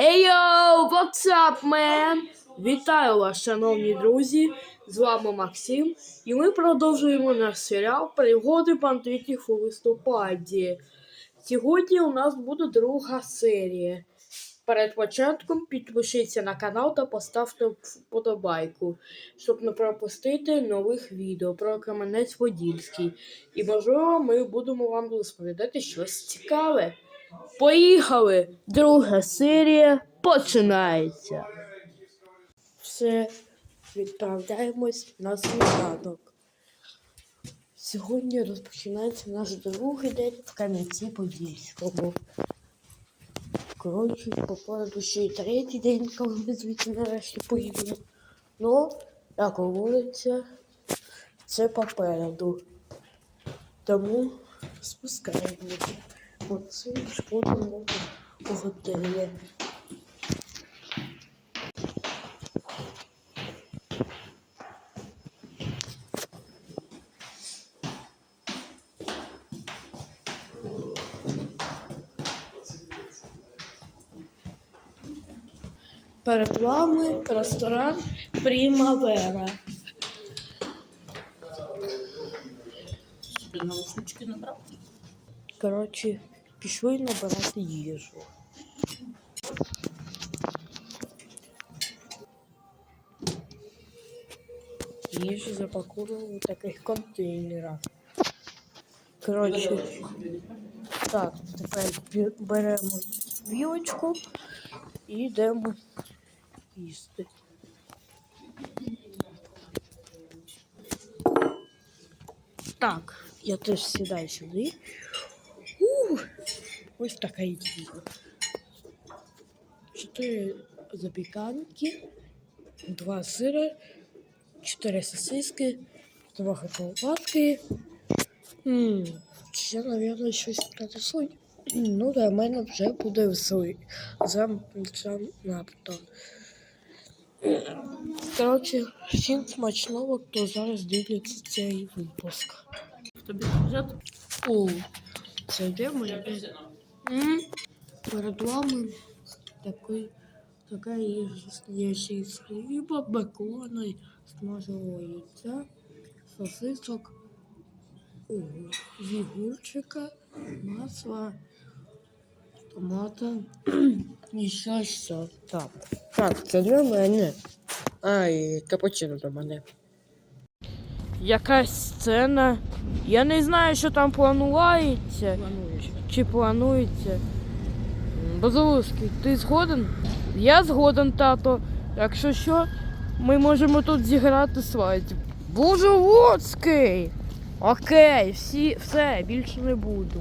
Ейоу, what's up, man? Вітаю вас, шановні друзі! З вами Максим, і ми продовжуємо наш серіал Пригоди бандитів у листопаді. Сьогодні у нас буде друга серія. Перед початком підпишіться на канал та поставте вподобайку, щоб не пропустити нових відео про Кам'янець Подільський. І можливо, ми будемо вам розповідати щось цікаве. Поїхали! Друга серія починається. Все, відправляємось на сніданок. Сьогодні розпочинається наш другий день в Кам'янці Подільському. Коротше, попереду ще й третій день, коли ми звідси нарешті поїдемо. Ну, як говориться, це попереду. Тому спускаємося. Оце шкодимо у готелі. Перед вами ресторан Примавера. Коротше, пішли набирати їжу. Їжу запакували в таких контейнерах. Коротше, так, тепер беремо вілочку і йдемо їсти. Так, я теж сідаю сюди. Ось така їжа. Чотири запіканки, два сира, чотири сосиски, трохи колбаски. Ще, мабуть, щось принесуть. Ну, для мене вже буде все. Зам надто. Коротше, всім смачного, хто зараз дивиться цей випуск. Тобі? О, це де моя? М? Перед вами такий, їжа стояча із хліба, бекона, смаженого яйця, сосисок, зігурчика, масла, томата і все. Так. Так, це для мене. А, і капучино для мене. Якась сцена. Я не знаю, що там планується. Плануєш. Чи планується? М, Базилевський, ти згоден? Я згоден, тато. Якщо що, ми можемо тут зіграти свадьбу. Бузоводський! Окей, всі, все, більше не буду.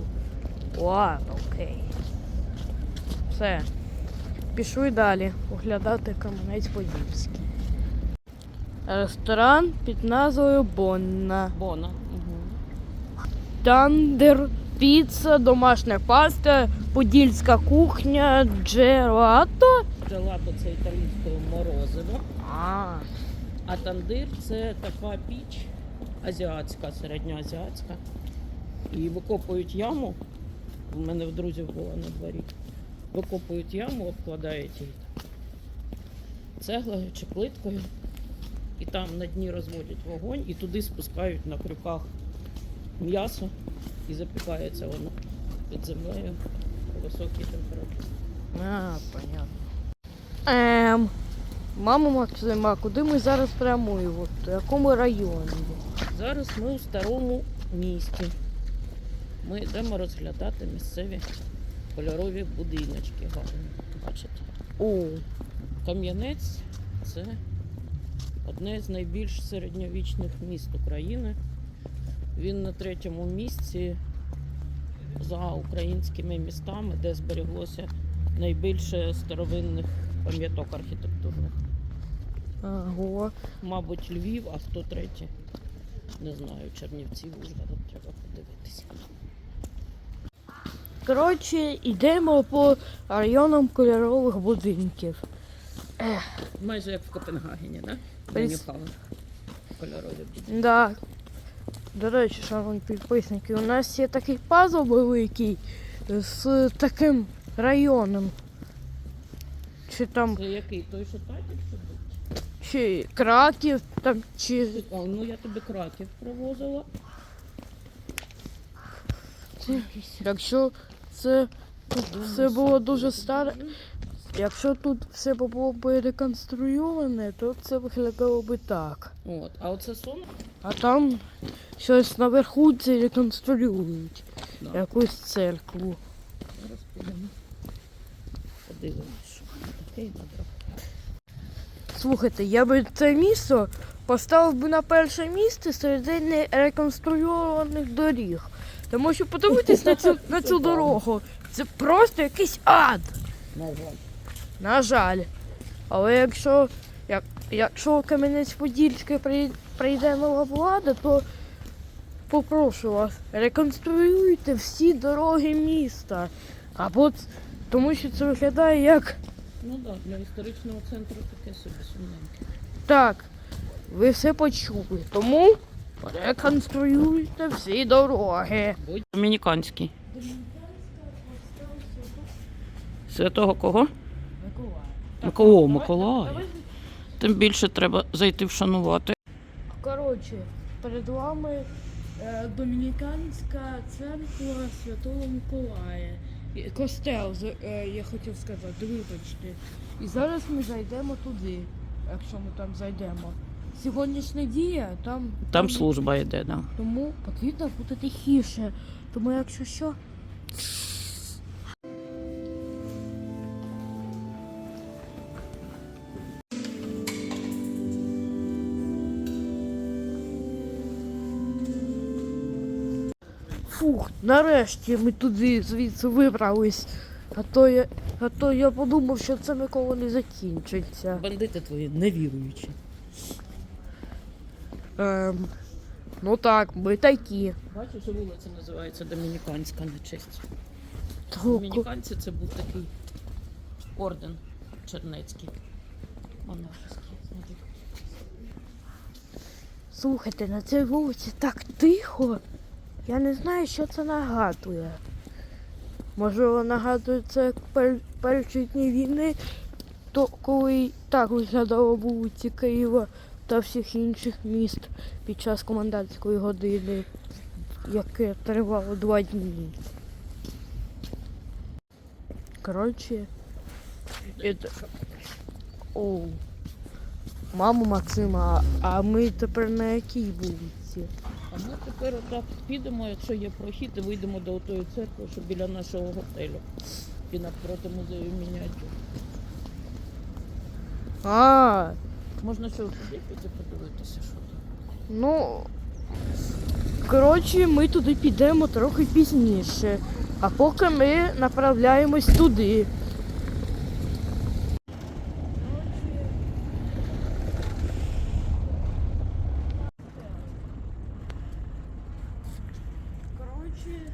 Ладно, окей. Все. Пішли далі оглядати Кам'янець Подільський. Ресторан під назвою Бонна. Бона. Угу. Тандер, піца, домашня паста, подільська кухня, джелато. Джелато це італійське морозиво. А, А тандир це така піч азіатська, середньоазіатська. І викопують яму. У мене в друзів було на дворі. Викопують яму, обкладають її цеглою чи плиткою. І там на дні розводять вогонь і туди спускають на крюках м'ясо і запікається воно під землею по високій температурі. а понятно. Ем, мамо Максима, куди ми зараз прямуємо? В якому районі? Зараз ми у старому місті. Ми йдемо розглядати місцеві кольорові будиночки гарні. Бачите? О, Кам'янець це одне з найбільш середньовічних міст України. Він на третьому місці за українськими містами, де зберіглося найбільше старовинних пам'яток архітектурних. ого. Мабуть, Львів, а хто третій? Не знаю, Чернівці, Ужгород, треба подивитися. Коротше, йдемо по районам кольорових будинків. Майже як в Копенгагені, да? Прис- Кольорові будинки. Да. До речі, шановні підписники, у нас є такий пазл великий з таким районом. чи там Це який? Той, що татів чи був? чи Краків, там чи О, ну я тобі краків привозила. якщо це тут все було дуже старе. Якщо тут все було б реконструйоване, то це виглядало би так. От, а оце сон? А там щось наверху це реконструюють. Да. Якусь церкву. Зараз підемо. Подивимось, що таке. Слухайте, я би це місто поставив би на перше місце серед нереконструйованих доріг. Тому що подивитись на цю, на цю дорогу. Це просто якийсь ад. На жаль. На жаль. Але якщо, як, якщо Кам'янець-Подільське при- прийде нова влада, то попрошу вас, реконструюйте всі дороги міста. Або тому що це виглядає як Ну так, да, для історичного центру таке собі сумненьке. так. Ви все почули. Тому реконструюйте всі дороги. Будь домініканський. Святого кого? Миколо, Миколая. Тим більше треба зайти вшанувати. Коротше, перед вами Домініканська церква Святого Миколая. Костел, е, я хотів сказати, вибачте. І зараз ми зайдемо туди, якщо ми там зайдемо. Сьогоднішня дія там, Там служба йде, да. тому потрібно бути тихіше. Тому якщо що. Нарешті ми туди звідси вибрались. А то я, а то я подумав, що це ніколи не закінчиться. Бандити твої невіруючі. Ем, ну так, ми такі. Бачиш, вулиця називається Домініканська на честь. Толку. Домініканці це був такий орден чернецький. Монашеський. Слухайте, на цій вулиці так тихо. Я не знаю, що це нагадує. Можливо, нагадує це перші дні війни, то коли так виглядало вулиці Києва та всіх інших міст під час комендантської години, яке тривало два дні. Коротше, это... Оу. Маму Максима, а ми тепер на якій вулиці? Ми тепер отак підемо, якщо є прохід, і вийдемо до тої церкви, що біля нашого готелю. І навпроти музею мініатюр. А, Можна що туди піти подивитися, що там. ну. Коротше, ми туди підемо трохи пізніше. А поки ми направляємось туди. Коротше,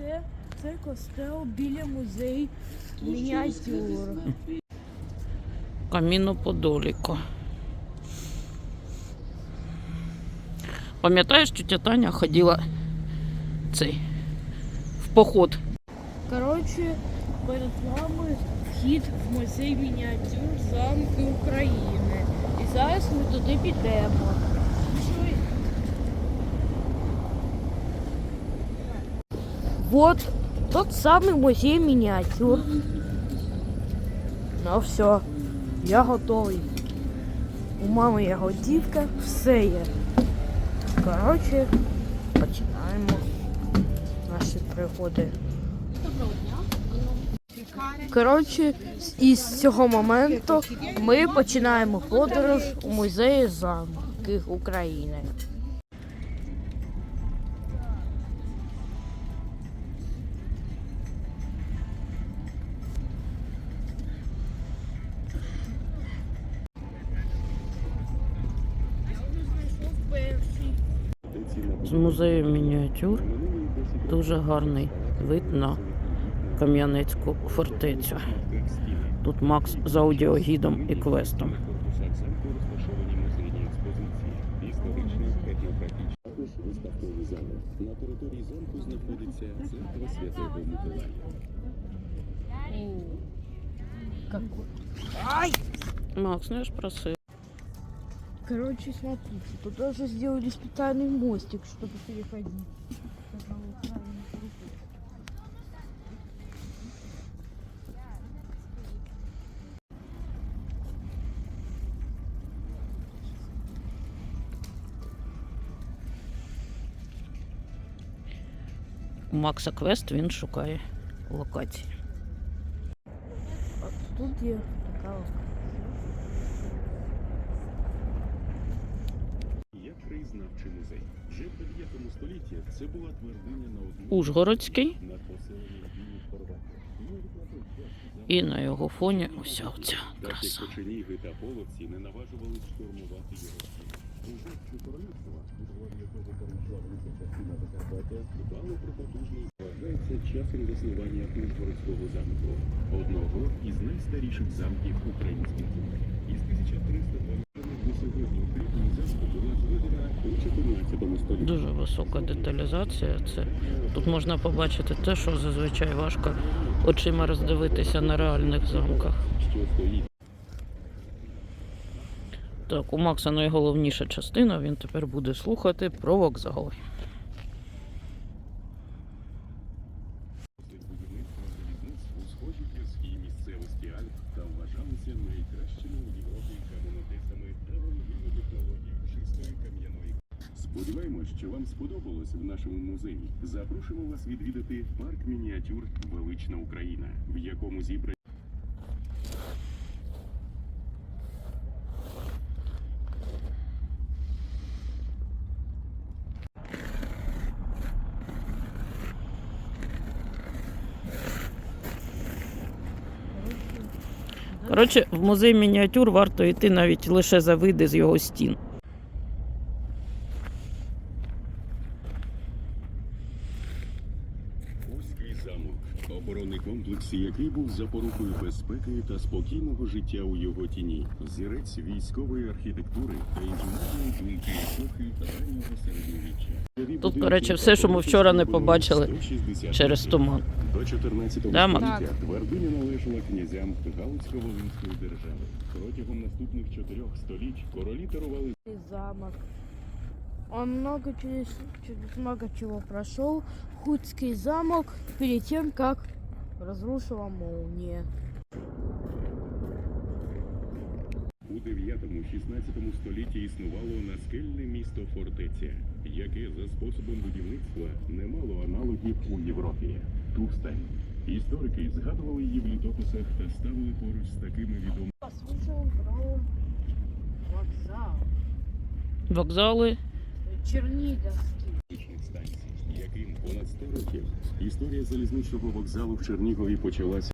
це, це костел біля музею мініатюр. Каміно Подоліко. Пам'ятаєш, тетя Таня ходила цей в поход. Коротше, перед вами вхід в музей мініатюр замки України. І зараз ми туди підемо. Вот тот самий музей мініатюр. Ну все, я готовий. У мами є готівка, все є. Коротше, починаємо наші пригоди. Коротше, із цього моменту ми починаємо подорож у музеї замків України. З музею мініатюр дуже гарний вид на Кам'янецьку фортецю. Тут Макс з аудіогідом і квестом. Виставковий. На території замку знаходиться церква Святого Миколая. Ай! Макс, ну я ж просив. Короче, смотрите, тут даже сделали специальный мостик, чтобы переходить. Пожалуй, правильно переходить. У Макса квест він шукає локації. А тут где такая вот Краєзнавчий музей. Вже в 9 столітті це була твердиня на одному Ужгородський. Хорватії. На той час І на його фоні ось оця краса. як та половці не наважувались штурмувати його. Ужгородське королівство, главі якого перейшла велика частина Закарпаття, дбало про потужний вважається часом заснування Ужгородського замку, одного із найстаріших замків українських земель. Із 1320 до сьогодні укріплення замку була зведена у 14 столітті. Дуже висока деталізація. Це тут можна побачити те, що зазвичай важко очима роздивитися на реальних замках. Так, у Макса найголовніша частина. Він тепер буде слухати про вокзали. Сподіваємось, що вам сподобалось в нашому музеї. Запрошуємо вас відвідати парк мініатюр Велична Україна, в якому зібрані. Коротше, в музей мініатюр варто йти навіть лише за види з його стін. Узький замок, оборонний який був запорукою безпеки та спокійного життя у його тіні, зірець військової архітектури та інженерної думки епохи раннього середньовіччя. Тут, речі, все, що ми вчора не побачили Через туман. До 14 Да, Макс? століття твердиня належала князям Галицько-Волинської держави. Протягом наступних чотирьох століть королі дарували замок. Он много через, через много чего прошел. Худский замок перед тем, как разрушила молния. У 9-16 столітті існувало наскельне місто фортеця, яке за способом будівництва не мало аналогів у Європі. Тустань. Історики згадували її в літописах та ставили поруч з такими відомими вокзал. Вокзали Черниговский. залізничних станцій, понад 100 років історія залізничного вокзалу в Чернігові почалася.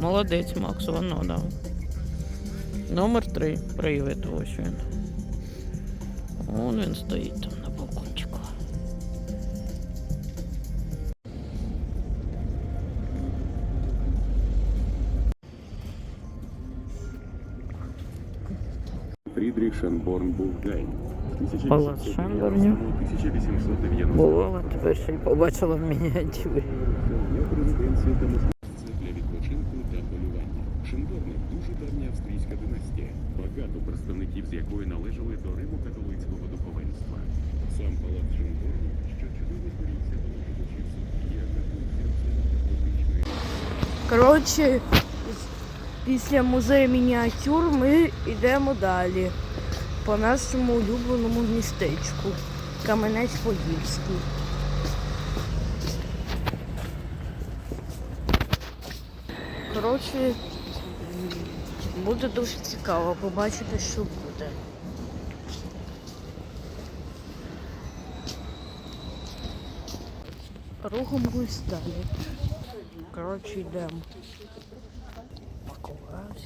Молодець, Макс, воно дав. Номер три. Привід, ось він. Вон він стоїть Фрідріх Шенборн Булгайн. Палац Шенборнів. 1890 Бувала, тепер ще й побачила в мініатюрі. Для відпочинку та полювання. Шенборни дуже давня австрійська династія, багато представників з якої належали до римо-католицького духовенства. Сам палац Шенборнів, що чудово зберігся до нашого часу, є такою Коротше, після музею мініатюр ми йдемо далі по нашому улюбленому містечку Каменець-Подільський. Коротше, буде дуже цікаво побачити, що буде. Рухаємось далі. Коротше, йдемо.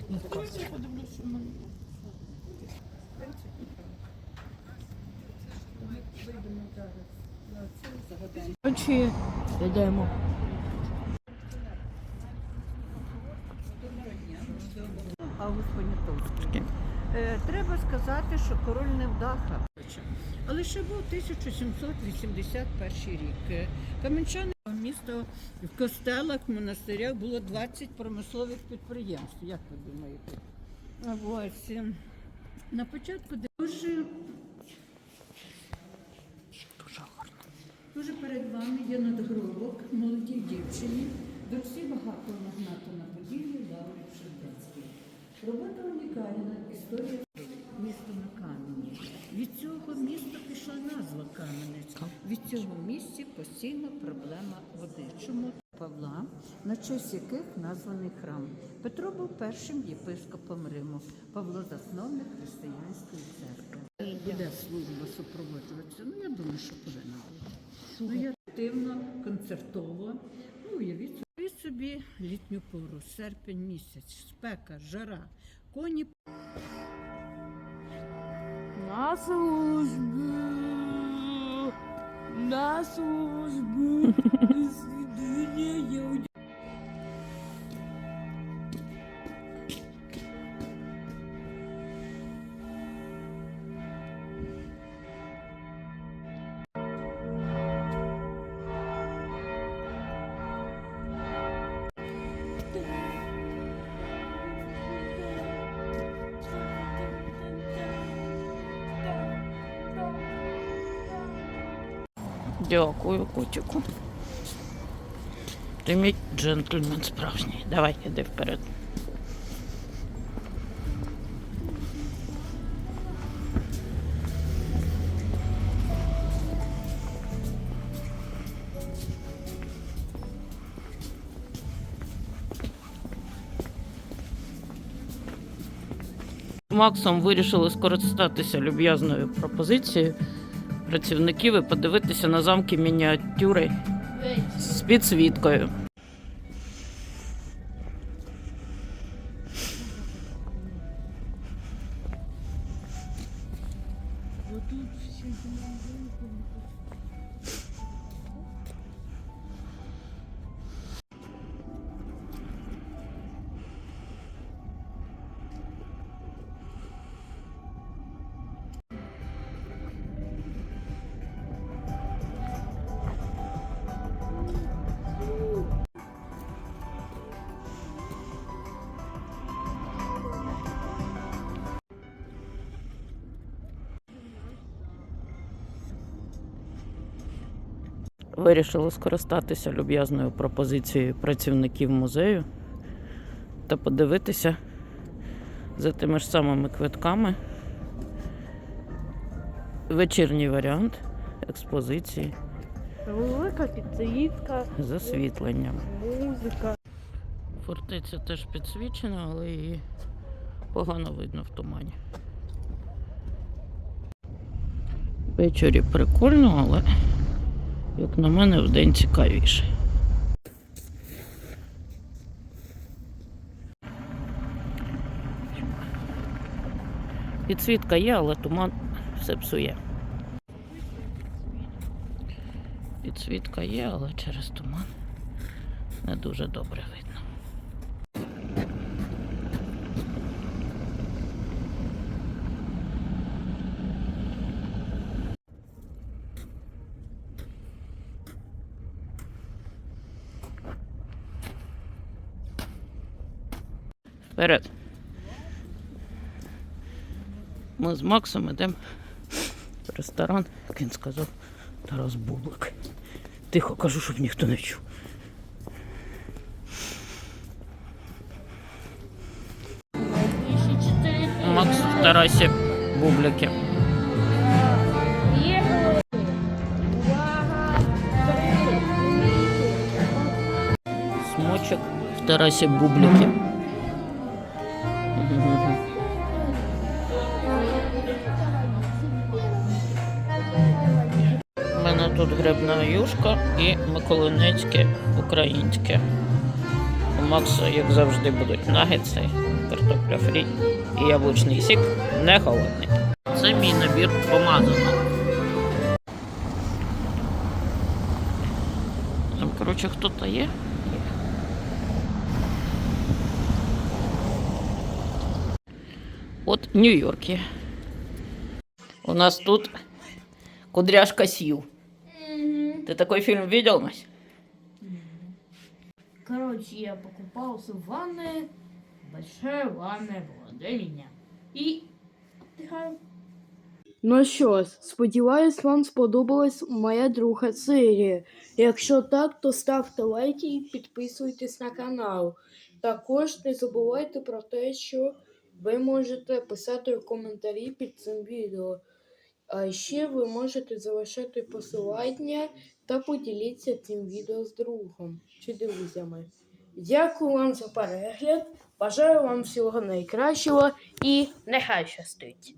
Миколаївський Коротше, йдемо. Август Понятовський. Е, Треба сказати, що король невдаха. Але ще був 1781 рік. Е, Кам'янчани місто в костелах, в монастирях було 20 промислових підприємств. Як ви думаєте? Ось на початку дуже, Дуже гарно. дуже перед вами є надгробок молодій дівчині, дочці багатого магната на Поділлі Лаври Шевдецької. Робота унікальна, історія міста на камені. Від цього міста пішла назва Кам'янець. Від цього місця постійна проблема води. Чому Павла, на честь яких названий храм? Петро був першим єпископом Риму. Павло засновник християнської церкви. Буде служба супроводжуватися. Ну я думаю, що повинна бути. Ну, я активно, концертово. Ну, уявіть собі, літню пору, серпень місяць, спека, жара, коні На службу, на службу, до свидания. Дякую, котику. Ти мій джентльмен справжній. Давай, іди вперед. Максом вирішили скористатися люб'язною пропозицією працівників і подивитися на замки мініатюри з підсвіткою. Вирішили скористатися люб'язною пропозицією працівників музею та подивитися за тими ж самими квитками вечірній варіант експозиції Велика підсвітка, з освітленням. музика. Фортеця теж підсвічена, але її погано видно в тумані. Ввечері прикольно, але, як на мене, вдень цікавіше. Підсвітка є, але туман все псує. Підсвітка є, але через туман не дуже добре видно. Вперед. Ми з Максом йдемо в ресторан, як він сказав, Тарас Бублик. Тихо кажу, щоб ніхто не чув. Макс в Тарасі Бублики. Смочок в Тарасі Бублики. Мене тут грибна юшка і миколинецьке українське. У Макса, як завжди, будуть нагетси, картопля фрі і яблучний сік не холодний. Це мій набір помазано. Там, коротше, хто-то є. От Нью-Йорк є. У нас тут Кудряшка сів. Ты такой фильм видел, Мась? Короче, я покупался в ванной. Большая ванная была для меня. И отдыхаю. Ну що ж, сподіваюсь, вам сподобалась моя друга серія. Якщо так, то ставте лайки і підписуйтесь на канал. Також не забувайте про те, що ви можете писати коментарі під цим відео. А ще ви можете залишати посилання та поділіться цим відео з другом чи друзями. Дякую вам за перегляд. Бажаю вам всього найкращого і нехай щастить!